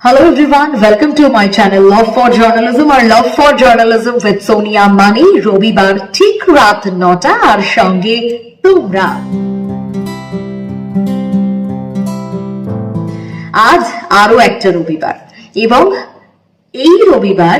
Hello everyone, welcome to my channel Love for Journalism or Love for Journalism with Sonia Mani রবিবার ঠিক রাত নটা আর সঙ্গে তোমরা আজ আরও একটা রবিবার এবং এই রবিবার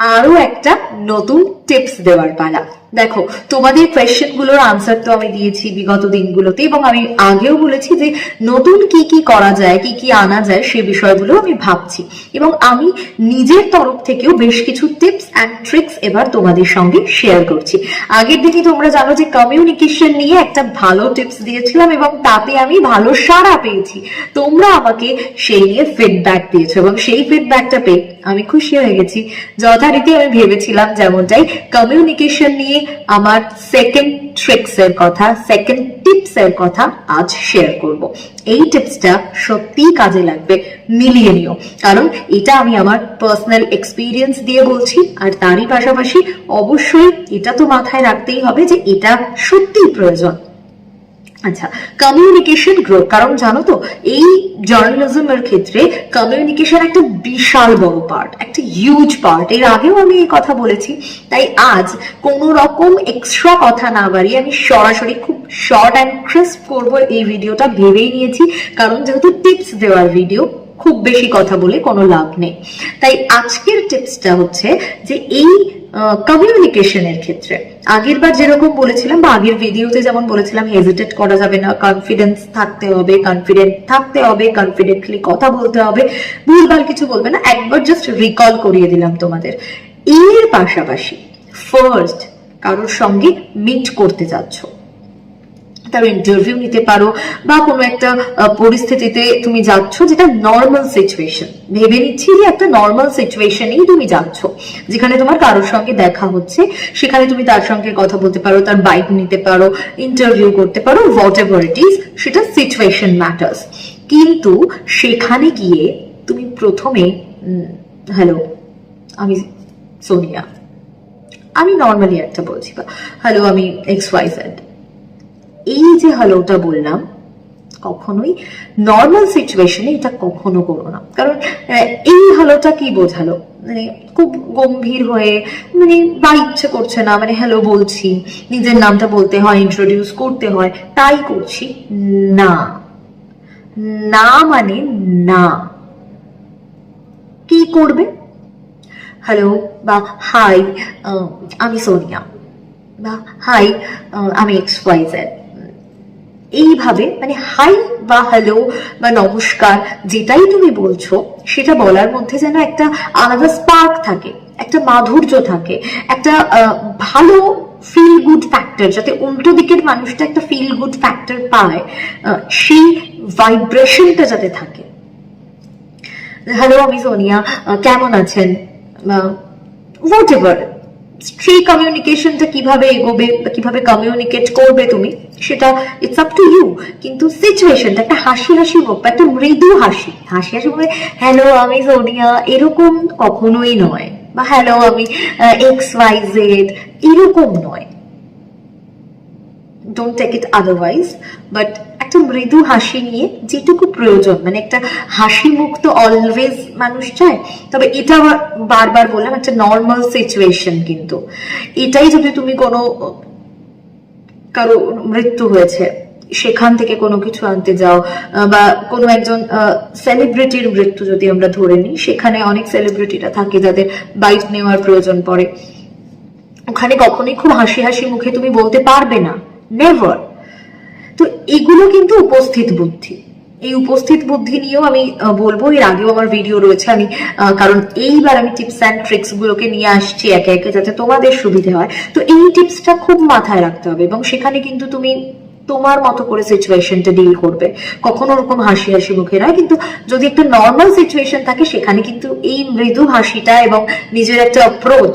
আরও একটা নতুন টিপস দেওয়ার পালা দেখো, তোমাদের কোয়েশ্চেনগুলোর আনসার তো আমি দিয়েছি বিগত দিনগুলোতে এবং আমি আগেও বলেছি যে নতুন কি কি করা যায়, কি কি আনা যায় সে বিষয়গুলো আমি ভাবছি। এবং আমি নিজের তরফ থেকেও বেশ কিছু টিপস অ্যান্ড ট্রিক্স এবার তোমাদের সঙ্গে শেয়ার করছি। আগের দিনই তোমরা জানো যে কমিউনিকেশন নিয়ে একটা ভালো টিপস দিয়েছিলাম এবং তাতে আমি ভালো সাড়া পেয়েছি। তোমরা আমাকে সেই নিয়ে ফিডব্যাক দিয়েছ এবং সেই ফিডব্যাকটা পেয়ে আমি খুশি হয়ে গেছি। যথারীতি আমি ভেবেছিলাম যেমনটাই কমিউনিকেশন নিয়ে আমার সেকেন্ড ট্রিক্স এর কথা সেকেন্ড টিপস এর কথা আজ শেয়ার করব। এই টিপসটা সত্যিই কাজে লাগবে মিলিয়ে নিও কারণ এটা আমি আমার পার্সোনাল এক্সপিরিয়েন্স দিয়ে বলছি, আর তারই পাশাপাশি অবশ্যই এটা তো মাথায় রাখতেই হবে যে এটা সত্যিই প্রয়োজন। আচ্ছা কমিউনিকেশন গ্রো কারণ জানো তো, এই জার্নালিজমের ক্ষেত্রে কমিউনিকেশন একটা বিশাল বড় পার্ট একটা হিউজ পার্ট এর আগেও আমি এই কথা বলেছি, তাই আজ কোনো রকম এক্সট্রা কথা না বাড়িয়ে আমি সরাসরি খুব শর্ট অ্যান্ড ক্রিস্প করব এই ভিডিওটা ভেবেই নিয়েছি, কারণ যেহেতু টিপস দেওয়ার ভিডিও খুব বেশি কথা বলে কোনো লাভ নেই। তাই আজকের টিপসটা হচ্ছে যে এই কমিউনিকেশনের ক্ষেত্রে। আগের বার যেরকম বলেছিলাম বা আগের ভিডিওতে যেমন বলেছিলাম হেজিটেট করা যাবে না কনফিডেন্স থাকতে হবে কনফিডেন্ট থাকতে হবে কনফিডেন্টলি কথা বলতে হবে, ভুলভাল কিছু বলবে না। একবার জাস্ট রিকল করিয়ে দিলাম তোমাদের। এর পাশাপাশি ফার্স্ট কারোর সঙ্গে মিট করতে যাচ্ছ। তার ইন্টারভিউ নিতে পারো বা কোনো একটা পরিস্থিতিতে তুমি যাচ্ছ যেটা নর্মাল সিচুয়েশন ভেবে নিচ্ছি যে একটা নর্মাল সিচুয়েশনেই তুমি যাচ্ছ, যেখানে তোমার কারোর সঙ্গে দেখা হচ্ছে, সেখানে তুমি তার সঙ্গে কথা বলতে পারো, তার বাইক নিতে পারো ইন্টারভিউ করতে পারো হোয়াট এভার ইট ইজ সেটা সিচুয়েশন ম্যাটার্স কিন্তু সেখানে গিয়ে তুমি প্রথমে হ্যালো আমি সোনিয়া। আমি নর্মালি একটা বলছি বা হ্যালো আমি এক্স ওয়াই জেড এই যে হ্যালোটা বললাম, কখনোই নর্মাল সিচুয়েশনে এটা কখনো করো না। কারণ এই হ্যালোটা কি বোঝালো? মানে খুব গম্ভীর হয়ে মানে বা ইচ্ছে করছে না মানে হ্যালো বলছি, নিজের নামটা বলতে হয় ইন্ট্রোডিউস করতে হয়, তাই করছি, না। না মানে না। কি করবে? হ্যালো বা হাই আমি সোনিয়া, বা হাই আমি এক্স ওয়াই জেড এইভাবে মানে হাই বা হ্যালো বা নমস্কার যেটাই তুমি বলছো, সেটা বলার মধ্যে যেন একটা আলাদা স্পার্ক থাকে, একটা মাধুর্য থাকে, একটা ভালো ফিল গুড ফ্যাক্টর যাতে উল্টো দিকের মানুষটা একটা ফিল গুড ফ্যাক্টর পায় সেই ভাইব্রেশনটা যাতে থাকে। হ্যালো আমি সোনিয়া কেমন আছেন? হোয়াট এভার স্ট্রি কমিউনিকেশনটা কীভাবে এগোবে কীভাবে কমিউনিকেট করবে তুমি, সেটা ইটস আপ টু ইউ কিন্তু সিচুয়েশনটা একটা হাসি হাসি মুখ বা একটা মৃদু হাসি হাসি হাসি মুখে হ্যালো আমি সোনিয়া এরকম কখনোই নয়, বা হ্যালো আমি এক্স ওয়াই জেড এরকম নয়। Don't take it otherwise but একটা মৃদু হাসি নিয়ে যেটুকু প্রয়োজন মানে একটা হাসি মুখ তো অলওয়েজ মানুষ চায়, তবে এটা বারবার বললাম, একটা নর্মাল সিচুয়েশন কিন্তু। এটাই যদি তুমি কোনো, কারও মৃত্যু হয়েছে, সেখান থেকে কোনো কিছু আনতে যাও বা কোনো একজন সেলিব্রিটির মৃত্যু যদি আমরা ধরে নিই, সেখানে অনেক সেলিব্রিটিরা থাকে যাদের বাইক নেওয়ার প্রয়োজন পড়ে। ওখানে কখনোই খুব হাসি হাসি মুখে তুমি বলতে পারবে না নেভার তো এগুলো কিন্তু উপস্থিত বুদ্ধি। এই উপস্থিত বুদ্ধি নিয়েও আমি বলব, এর আগেও আমার ভিডিও রয়েছে। আমি কারণ এইবার আমি টিপস অ্যান্ড ট্রিক্স গুলোকে নিয়ে আসছি একে একে যাতে তোমাদের সুবিধে হয়। তো এই টিপসটা খুব মাথায় রাখতে হবে এবং সেখানে কিন্তু তুমি তোমার মতো করে সিচুয়েশনটা ডিল করবে। কখনো ওরকম হাসি হাসি মুখে নয়, কিন্তু যদি একটা নর্মাল সিচুয়েশন থাকে, সেখানে কিন্তু এই মৃদু হাসিটা এবং নিজের একটা অ্যাপ্রোচ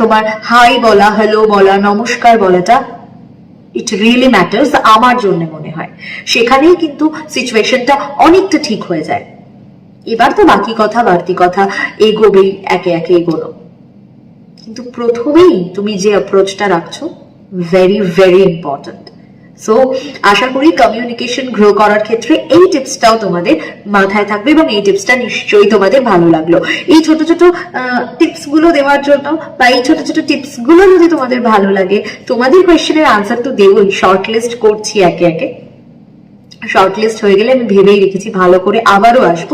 তোমার হাই বলা হ্যালো বলা, নমস্কার বলাটা ইট রিয়েলি ম্যাটার্স আমার জন্য মনে হয়। সেখানেই কিন্তু সিচুয়েশনটা অনেকটা ঠিক হয়ে যায়। এবার তো বাকি কথা, বাড়তি কথা, এগোবেই, একে একে এগোলো কিন্তু প্রথমেই তুমি যে অ্যাপ্রোচটা রাখছো ভেরি ভেরি ইম্পর্ট্যান্ট সো আশা করি কমিউনিকেশন গ্রো করার ক্ষেত্রে এই টিপসটাও তোমাদের মাথায় থাকবে এবং এই টিপসটা নিশ্চয়ই তোমাদের ভালো লাগল। এই ছোট ছোট টিপসগুলো দেওয়ার জন্য বা এই ছোট ছোট টিপসগুলো যদি তোমাদের ভালো লাগে, তোমাদের কোয়েশ্চেনের আনসার তো দেবই। শর্ট লিস্ট করছি একে একে। শর্ট লিস্ট হয়ে গেলে আমি ভেবেই রেখেছি ভালো করে আবারও আসব।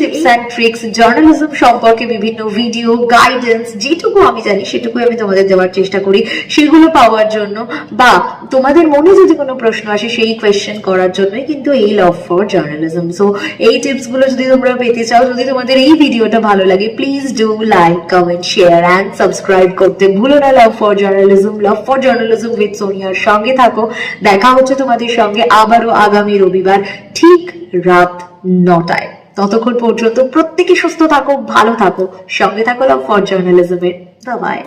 টিপস অ্যান্ড ট্রিক্স জার্নালিজম সম্পর্কে বিভিন্ন ভিডিও গাইডেন্স যেটুকু আমি জানি সেটুকু আমি তোমাদের দেওয়ার চেষ্টা করি। সেগুলো পাওয়ার জন্য বা তোমাদের মনে যদি কোনো প্রশ্ন আসে সেই কোয়েশ্চেন করার জন্যই কিন্তু এই লাভ ফর জার্নালিজম সো এই টিপসগুলো যদি তোমরা পেতে চাও যদি তোমাদের এই ভিডিওটা ভালো লাগে please do like comment share and subscribe করতে ভুলো না। Love for journalism love for journalism with সোনিয়ার সঙ্গে থাকো। দেখা হচ্ছে তোমাদের সঙ্গে আবারও আগামী রবিবার ঠিক রাত নটায়। ততক্ষণ পর্যন্ত প্রত্যেকে সুস্থ থাকো, ভালো থাকো, সঙ্গে থাকো লাভ ফর জার্নালিজমের বাই